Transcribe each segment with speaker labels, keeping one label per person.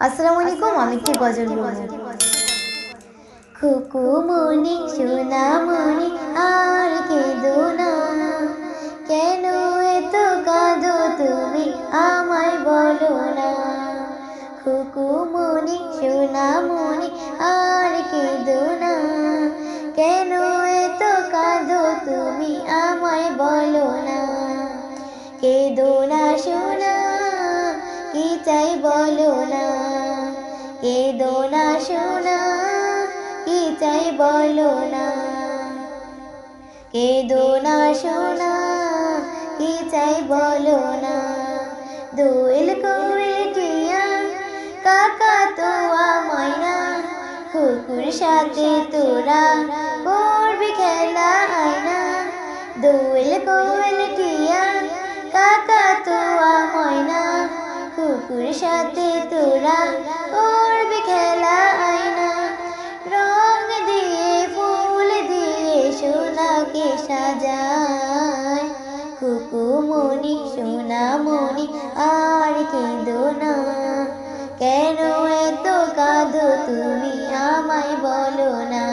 Speaker 1: আসসালামু আলাইকুম, আমি কি গজল বলব? খুকুমনি সোনামনি আর কেঁদো না। কেন এত কাঁদো তুমি আমায় বলো না? খুকুমনি সোনামনি আর কেঁদো না। কেন এত কাঁদো তুমি আমায় বলো না? কেঁদো না, সোনা কি চাই বলো না? কেঁদো না সোনা, কি চাই বলো না? কেঁদো না সোনা, কি চাই বলো না? দোয়েল কোয়েল টিয়া, কাকা তোয়া ময়না, কুকুর সাথে তোরা করবি খেলা আয়না। দোয়েল কোয়েল কুকুর সাথে তোরা করবি খেলা আয়না। রং দিয়ে, ফুল দিয়ে সোনাকে সাজায়। কুকুমণি সোনামণি, আর কেঁদো না। কেন এত কাঁদো তুমি আমায় বলো না।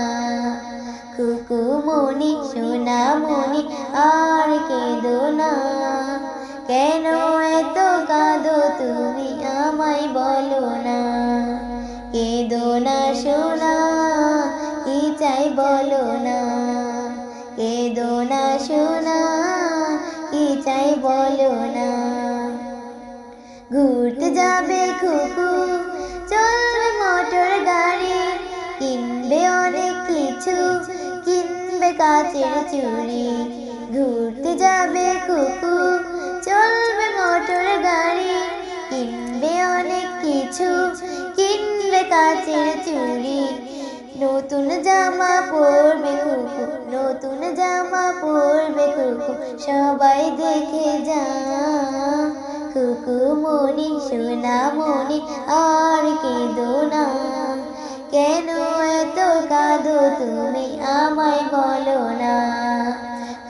Speaker 1: কুকুমণি সোনামণি, আর কেঁদো না। কেন এত কাঁদো তুমি আমায় বলো না, কেঁদো না সোনা, কি চাই বলো না, কেঁদো না সোনা, কি চাই বলো না। ঘুরতে যাবে খুকু চলবে মোটর গাড়ি, কিনবে অনেক কিছু, কিনবে কাচের চুড়ি। ঘুরতে যাবে কুকু চুড়ি নতুন জামা পরবে কুকু, নতুন জামা পরবে কুকু, সবাই দেখে যা। কুকু মনি, সোনা মনি, আর কেঁদো না। কেন এত কাঁদো তুমি আমায় বলো না?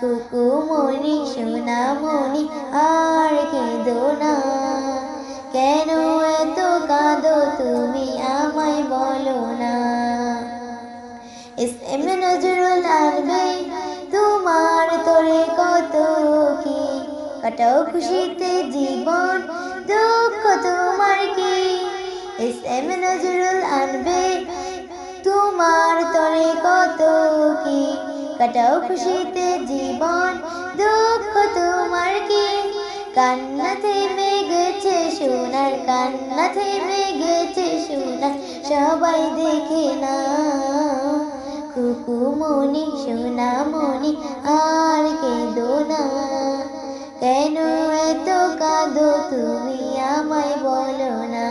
Speaker 1: কুকু মনি, সোনা মনি, আর কেঁদো না। এস এম নজরুল আনবে তোমার তোরে কত কি? কাটাও খুশিতে জীবন, দুঃখ তোমার কি? এস এম নজরুল আনবে, তোমার তোরে কত কি? কাটাও খুশিতে জীবন, দুঃখ তোমার কি? কান্না থেমে গেছে সোনার কান্না থেমে গেছে সোনার, সবাই দেখে না কুকুমণি সোনামণি আর কেঁদো না। কেন এত কাঁদো তুমি আমায় বলো না?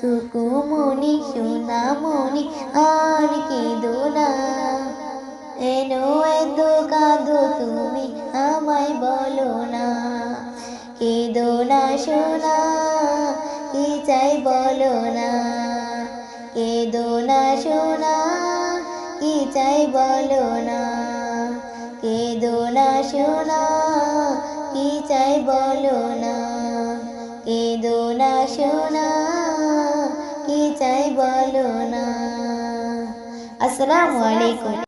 Speaker 1: কুকুমণি সোনামণি আর কেঁদো না। কেন এত কাঁদো তুমি আমায় বলো না? কেঁদো না সোনা, কি চাই বলো না? কেঁদো না সোনা চাই বলো না, কেঁদো না শোনা, কি চাই বলো না, কেঁদো না শোনা, কি চাই বলো না। আসসালামু আলাইকুম।